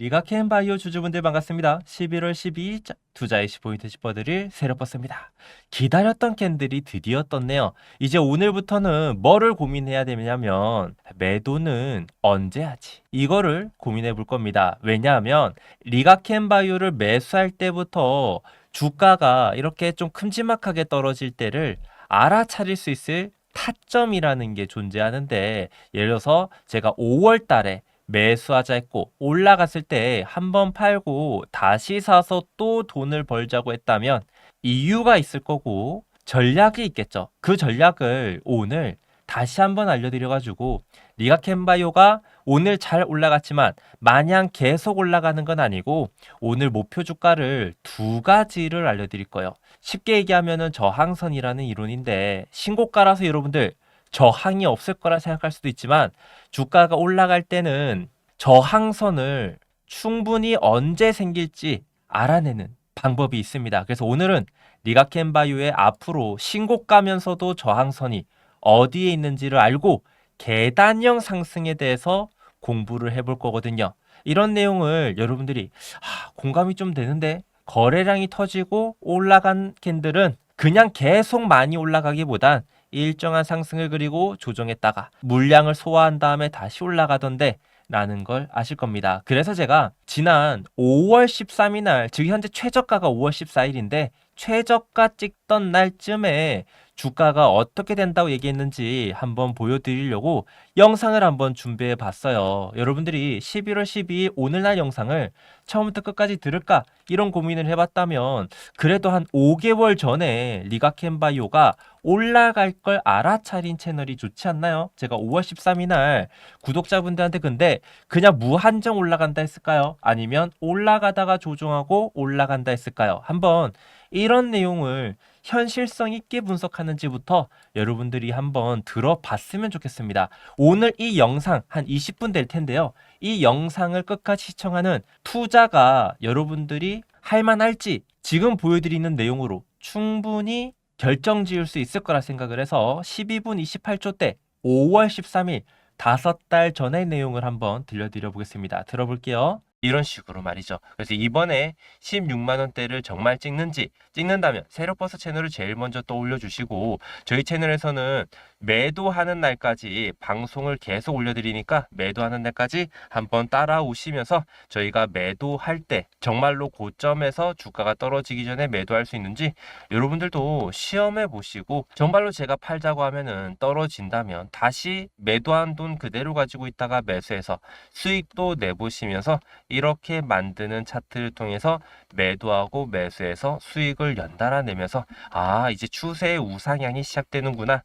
리가켄 바이오 주주분들 반갑습니다. 11월 12일 자- 투자 이시 포인트 짚어드릴 새로 버스입니다. 기다렸던 캔들이 드디어 떴네요. 이제 오늘부터는 뭐를 고민해야 되냐면 매도는 언제 하지? 이거를 고민해 볼 겁니다. 왜냐하면 리가켄 바이오를 매수할 때부터 주가가 이렇게 좀 큼지막하게 떨어질 때를 알아차릴 수 있을 타점이라는 게 존재하는데 예를 들어서 제가 5월 달에 매수하자 했고 올라갔을 때 한 번 팔고 다시 사서 또 돈을 벌자고 했다면 이유가 있을 거고 전략이 있겠죠. 그 전략을 오늘 다시 한번 알려드려가지고 리가켄바이오가 오늘 잘 올라갔지만 마냥 계속 올라가는 건 아니고 오늘 목표 주가를 두 가지를 알려드릴 거예요. 쉽게 얘기하면은 저항선이라는 이론인데 신고가라서 여러분들 저항이 없을 거라 생각할 수도 있지만 주가가 올라갈 때는 저항선을 충분히 언제 생길지 알아내는 방법이 있습니다. 그래서 오늘은 리가켄바이오의 앞으로 신고가면서도 저항선이 어디에 있는지를 알고 계단형 상승에 대해서 공부를 해볼 거거든요. 이런 내용을 여러분들이 아, 공감이 좀 되는데 거래량이 터지고 올라간 캔들은 그냥 계속 많이 올라가기보단 일정한 상승을 그리고 조정했다가 물량을 소화한 다음에 다시 올라가던데 라는 걸 아실 겁니다. 그래서 제가 지난 5월 13일 날, 즉 현재 최저가가 5월 14일인데 최저가 찍던 날쯤에 주가가 어떻게 된다고 얘기했는지 한번 보여드리려고 영상을 한번 준비해 봤어요. 여러분들이 11월 12일 오늘날 영상을 처음부터 끝까지 들을까 이런 고민을 해봤다면 그래도 한 5개월 전에 리가켄바이오가 올라갈 걸 알아차린 채널이 좋지 않나요? 제가 5월 13일 날 구독자분들한테 근데 그냥 무한정 올라간다 했을까요? 아니면 올라가다가 조정하고 올라간다 했을까요? 한번 이런 내용을 현실성 있게 분석하는지부터 여러분들이 한번 들어봤으면 좋겠습니다. 오늘 이 영상 한 20분 될 텐데요. 이 영상을 끝까지 시청하는 투자가 여러분들이 할만할지 지금 보여드리는 내용으로 충분히 결정 지을 수 있을 거라 생각을 해서 12분 28초 때 5월 13일 다섯 달 전의 내용을 한번 들려드려 보겠습니다. 들어볼게요. 이런 식으로 말이죠. 그래서 이번에 16만 원대를 정말 찍는지 찍는다면 세로버스 채널을 제일 먼저 떠올려 주시고 저희 채널에서는 매도하는 날까지 방송을 계속 올려드리니까 매도하는 날까지 한번 따라오시면서 저희가 매도할 때 정말로 고점에서 주가가 떨어지기 전에 매도할 수 있는지 여러분들도 시험해 보시고 정말로 제가 팔자고 하면은 떨어진다면 다시 매도한 돈 그대로 가지고 있다가 매수해서 수익도 내보시면서 이렇게 만드는 차트를 통해서 매도하고 매수해서 수익을 연달아 내면서 아 이제 추세의 우상향이 시작되는구나 자,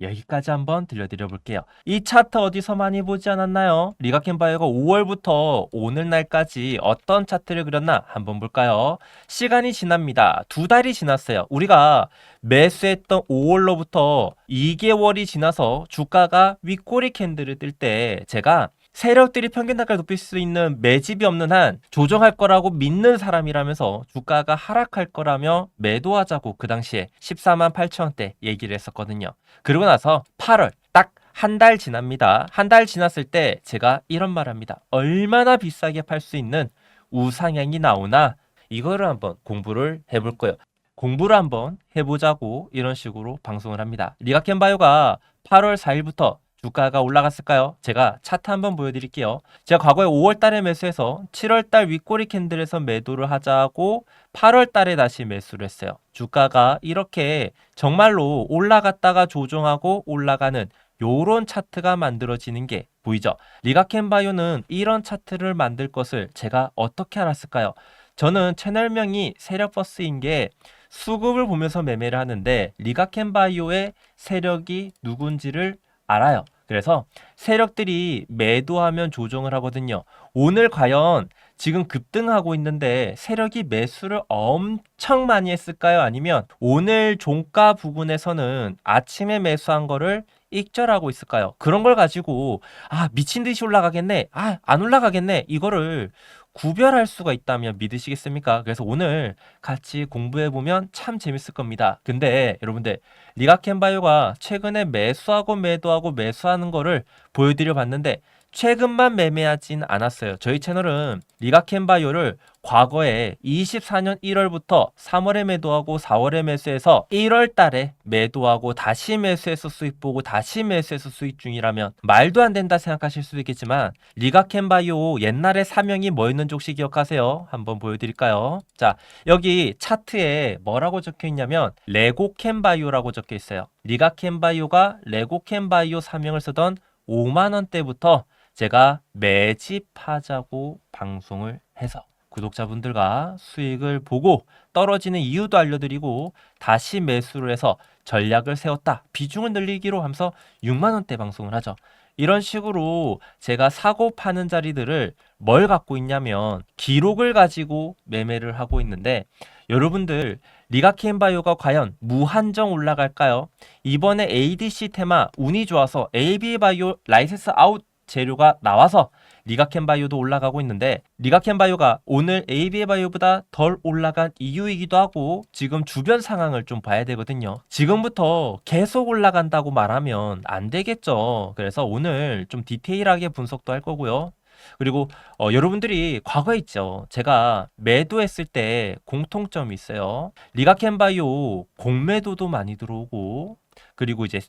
여기까지 한번 들려드려 볼게요. 이 차트 어디서 많이 보지 않았나요? 리가켄바이오가 5월부터 오늘날까지 어떤 차트를 그렸나 한번 볼까요? 시간이 지납니다. 두 달이 지났어요. 우리가 매수했던 5월로부터 2개월이 지나서 주가가 윗꼬리 캔들을 뜰 때 제가 세력들이 평균 단가를 높일 수 있는 매집이 없는 한 조정할 거라고 믿는 사람이라면서 주가가 하락할 거라며 매도하자고 그 당시에 14만 8천 원대 얘기를 했었거든요. 그러고 나서 8월 딱 한달 지납니다. 한 달 지났을 때 제가 이런 말 합니다. 얼마나 비싸게 팔 수 있는 우상향이 나오나 이거를 한번 공부를 해볼 거예요. 공부를 한번 해보자고 이런 식으로 방송을 합니다. 리가켄바이오가 8월 4일부터 주가가 올라갔을까요? 제가 차트 한번 보여드릴게요. 제가 과거에 5월 달에 매수해서 7월 달 윗꼬리 캔들에서 매도를 하자고 8월 달에 다시 매수를 했어요. 주가가 이렇게 정말로 올라갔다가 조정하고 올라가는 요런 차트가 만들어지는 게 보이죠? 리가켄바이오는 이런 차트를 만들 것을 제가 어떻게 알았을까요? 저는 채널명이 세력버스인 게 수급을 보면서 매매를 하는데 리가켄바이오의 세력이 누군지를 알아요. 그래서 세력들이 매도하면 조정을 하거든요. 오늘 과연 지금 급등하고 있는데 세력이 매수를 엄청 많이 했을까요? 아니면 오늘 종가 부분에서는 아침에 매수한 거를 익절하고 있을까요? 그런 걸 가지고 아 미친 듯이 올라가겠네. 아 안 올라가겠네. 이거를 구별할 수가 있다면 믿으시겠습니까? 그래서 오늘 같이 공부해 보면 참 재밌을 겁니다. 근데 여러분들 리가켄바이오가 최근에 매수하고 매도하고 매수하는 거를 보여드려 봤는데 최근만 매매하진 않았어요. 저희 채널은 리가캔바이오를 과거에 24년 1월부터 3월에 매도하고 4월에 매수해서 1월 달에 매도하고 다시 매수해서 수익 보고 다시 매수해서 수익 중이라면 말도 안 된다 생각하실 수도 있겠지만 리가캔바이오 옛날에 사명이 뭐였는지 혹시 기억하세요? 한번 보여드릴까요? 자 여기 차트에 뭐라고 적혀 있냐면 레고캔바이오라고 적혀 있어요. 리가캔바이오가 레고캔바이오 사명을 쓰던 5만 원대부터 제가 매집하자고 방송을 해서 구독자분들과 수익을 보고 떨어지는 이유도 알려드리고 다시 매수를 해서 전략을 세웠다. 비중을 늘리기로 하면서 6만 원대 방송을 하죠. 이런 식으로 제가 사고 파는 자리들을 뭘 갖고 있냐면 기록을 가지고 매매를 하고 있는데 여러분들 리가케인바이오가 과연 무한정 올라갈까요? 이번에 ADC 테마 운이 좋아서 AB바이오 라이센스 아웃 재료가 나와서 리가캔바이오도 올라가고 있는데 리가캔바이오가 오늘 AB바이오보다 덜 올라간 이유이기도 하고 지금 주변 상황을 좀 봐야 되거든요. 지금부터 계속 올라간다고 말하면 안 되겠죠. 그래서 오늘 좀 디테일하게 분석도 할 거고요. 그리고 어, 여러분들이 과거에 있죠. 제가 매도했을 때 공통점이 있어요. 리가캔바이오 공매도도 많이 들어오고 그리고 이제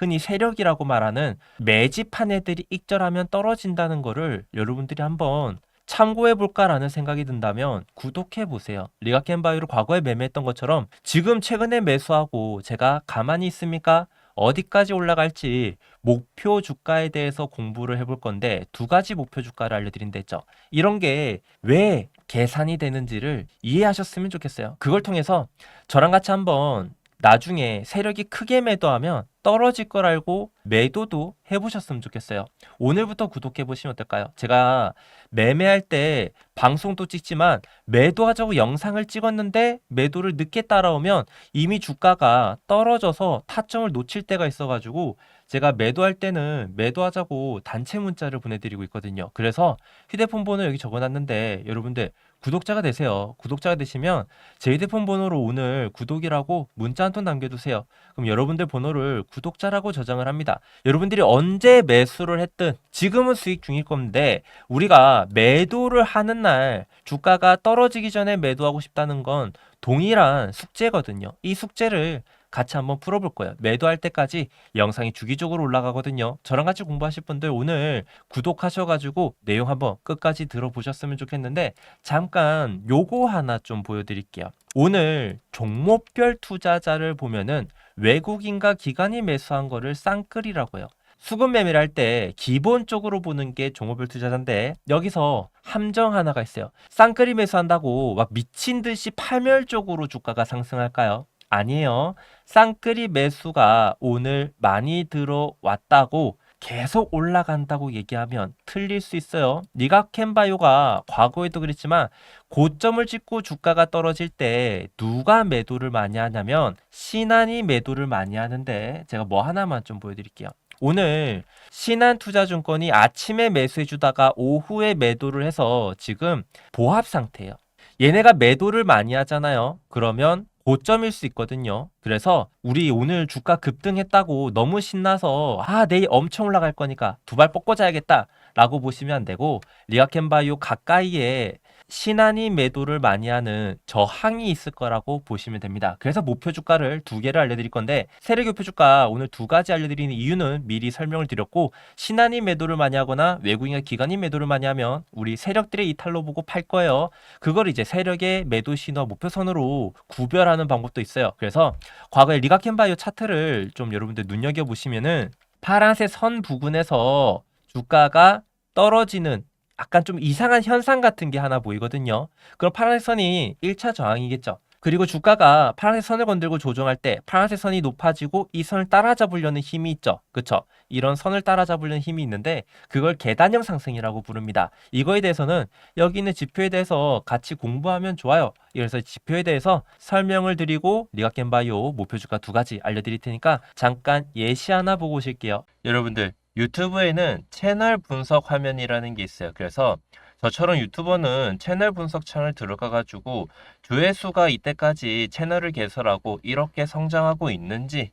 흔히 세력이라고 말하는 매집한 애들이 익절하면 떨어진다는 거를 여러분들이 한번 참고해 볼까라는 생각이 든다면 구독해 보세요. 리가캔바이오를 과거에 매매했던 것처럼 지금 최근에 매수하고 제가 가만히 있습니까? 어디까지 올라갈지 목표 주가에 대해서 공부를 해볼 건데 두 가지 목표 주가를 알려드린다 했죠. 이런 게 왜 계산이 되는지를 이해하셨으면 좋겠어요. 그걸 통해서 저랑 같이 한번 나중에 세력이 크게 매도하면 떨어질 걸 알고 매도도 해보셨으면 좋겠어요. 오늘부터 구독해 보시면 어떨까요? 제가 매매할 때 방송도 찍지만 매도하자고 영상을 찍었는데 매도를 늦게 따라오면 이미 주가가 떨어져서 타점을 놓칠 때가 있어가지고 제가 매도할 때는 매도하자고 단체 문자를 보내드리고 있거든요. 그래서 휴대폰 번호 여기 적어놨는데 여러분들 구독자가 되세요. 구독자가 되시면 제 휴대폰 번호로 오늘 구독이라고 문자 한 통 남겨두세요. 그럼 여러분들 번호를 구독자라고 저장을 합니다. 여러분들이 언제 매수를 했든 지금은 수익 중일 건데 우리가 매도를 하는 날 주가가 떨어지기 전에 매도하고 싶다는 건 동일한 숙제거든요. 이 숙제를 같이 한번 풀어볼 거예요. 매도할 때까지 영상이 주기적으로 올라가거든요. 저랑 같이 공부하실 분들 오늘 구독하셔가지고 내용 한번 끝까지 들어보셨으면 좋겠는데 잠깐 요거 하나 좀 보여드릴게요. 오늘 종목별 투자자를 보면은 외국인과 기관이 매수한 거를 쌍끌이라고 해요. 수급 매매를 할 때 기본적으로 보는 게 종목별 투자자인데 여기서 함정 하나가 있어요. 쌍끌이 매수한다고 막 미친 듯이 파멸적으로 주가가 상승할까요? 아니에요. 쌍끌이 매수가 오늘 많이 들어왔다고 계속 올라간다고 얘기하면 틀릴 수 있어요. 니가캔바이오가 과거에도 그랬지만 고점을 찍고 주가가 떨어질 때 누가 매도를 많이 하냐면 신한이 매도를 많이 하는데 제가 뭐 하나만 좀 보여드릴게요. 오늘 신한투자증권이 아침에 매수해 주다가 오후에 매도를 해서 지금 보합 상태예요. 얘네가 매도를 많이 하잖아요. 그러면 고점일 수 있거든요. 그래서 우리 오늘 주가 급등했다고 너무 신나서 아 내일 엄청 올라갈 거니까 두 발 뻗고 자야겠다 라고 보시면 안 되고 리아캔바이오 가까이에 신한이 매도를 많이 하는 저항이 있을 거라고 보시면 됩니다. 그래서 목표 주가를 두 개를 알려드릴 건데 세력 목표 주가 오늘 두 가지 알려드리는 이유는 미리 설명을 드렸고 신한이 매도를 많이 하거나 외국인과 기관이 매도를 많이 하면 우리 세력들의 이탈로 보고 팔 거예요. 그걸 이제 세력의 매도 신호 목표선으로 구별하는 방법도 있어요. 그래서 과거에 리가캔바이오 차트를 좀 여러분들 눈여겨 보시면은 파란색 선 부근에서 주가가 떨어지는 약간 좀 이상한 현상 같은 게 하나 보이거든요. 그럼 파란색 선이 1차 저항이겠죠. 그리고 주가가 파란색 선을 건들고 조정할 때 파란색 선이 높아지고 이 선을 따라잡으려는 힘이 있죠. 그쵸? 이런 선을 따라잡으려는 힘이 있는데 그걸 계단형 상승이라고 부릅니다. 이거에 대해서는 여기 있는 지표에 대해서 같이 공부하면 좋아요. 그래서 지표에 대해서 설명을 드리고 리가캔바이오 목표 주가 두 가지 알려드릴 테니까 잠깐 예시 하나 보고 오실게요. 여러분들 유튜브에는 채널 분석 화면이라는 게 있어요. 그래서 저처럼 유튜버는 채널 분석 창을 들어가가지고 조회수가 이때까지 채널을 개설하고 이렇게 성장하고 있는지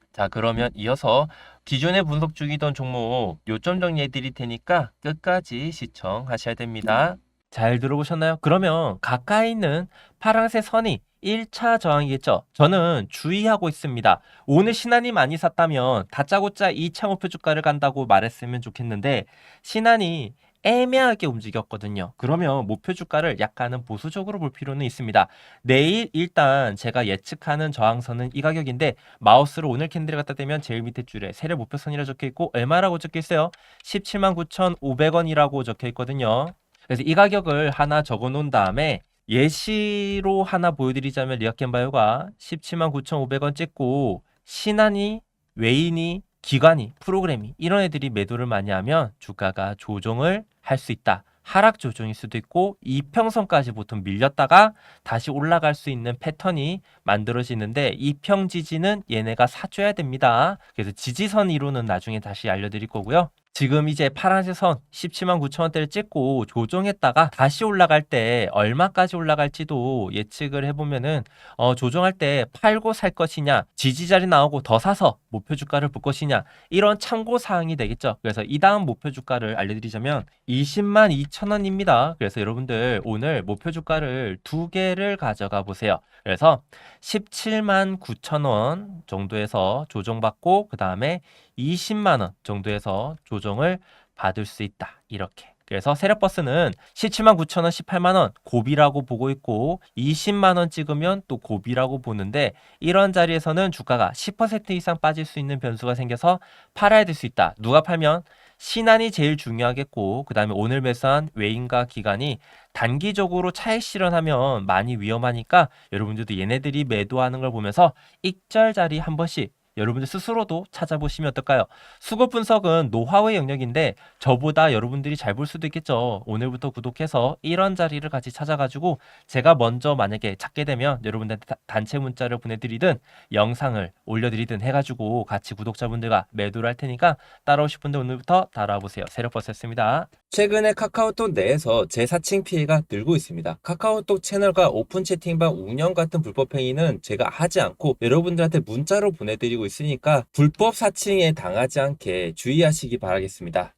자 그러면 이어서 기존에 분석 중이던 종목 요점 정리해 드릴 테니까 끝까지 시청하셔야 됩니다. 잘 들어보셨나요? 그러면 가까이 있는 파란색 선이 1차 저항이겠죠. 저는 주의하고 있습니다. 오늘 신한이 많이 샀다면 다짜고짜 2차 목표 주가를 간다고 말했으면 좋겠는데 신한이 애매하게 움직였거든요. 그러면 목표 주가를 약간은 보수적으로 볼 필요는 있습니다. 내일 일단 제가 예측하는 저항선은 이 가격인데 마우스로 오늘 캔들을 갖다 대면 제일 밑에 줄에 세력 목표선이라 적혀 있고 얼마라고 적혀 있어요? 179,500원이라고 적혀 있거든요. 그래서 이 가격을 하나 적어 놓은 다음에 예시로 하나 보여드리자면 리아켄바이오가 179,500원 찍고 신한이 외인이 기관이 프로그램이 이런 애들이 매도를 많이 하면 주가가 조정을 할 수 있다. 하락 조정일 수도 있고 이평선까지 보통 밀렸다가 다시 올라갈 수 있는 패턴이 만들어지는데 이평 지지는 얘네가 사줘야 됩니다. 그래서 지지선 이론은 나중에 다시 알려드릴 거고요. 지금 이제 파란색 선 17만 9천 원대를 찍고 조정했다가 다시 올라갈 때 얼마까지 올라갈지도 예측을 해보면은 어, 조정할 때 팔고 살 것이냐 지지 자리 나오고 더 사서 목표 주가를 볼 것이냐 이런 참고 사항이 되겠죠. 그래서 이 다음 목표 주가를 알려드리자면 20만 2천 원입니다. 그래서 여러분들 오늘 목표 주가를 두 개를 가져가 보세요. 그래서 17만 9천 원 정도에서 조정받고 그 다음에 20만 원 정도에서 조정을 받을 수 있다. 이렇게. 그래서 세력버스는 17만 9천 원, 18만 원 고비라고 보고 있고 20만 원 찍으면 또 고비라고 보는데 이런 자리에서는 주가가 10% 이상 빠질 수 있는 변수가 생겨서 팔아야 될 수 있다. 누가 팔면 신한이 제일 중요하겠고 그 다음에 오늘 매수한 외인과 기관이 단기적으로 차익 실현하면 많이 위험하니까 여러분들도 얘네들이 매도하는 걸 보면서 익절 자리 한 번씩 여러분들 스스로도 찾아보시면 어떨까요? 수급 분석은 노하우의 영역인데 저보다 여러분들이 잘 볼 수도 있겠죠. 오늘부터 구독해서 이런 자리를 같이 찾아가지고 제가 먼저 만약에 찾게 되면 여러분들한테 다- 단체 문자를 보내드리든 영상을 올려드리든 해가지고 같이 구독자분들과 매도를 할 테니까 따라오실 분들 오늘부터 따라와 보세요. 세력버스였습니다. 최근에 카카오톡 내에서 재사칭 피해가 늘고 있습니다. 카카오톡 채널과 오픈 채팅방 운영 같은 불법 행위는 제가 하지 않고 여러분들한테 문자로 보내드리고 있으니까 불법 사칭에 당하지 않게 주의하시기 바라겠습니다.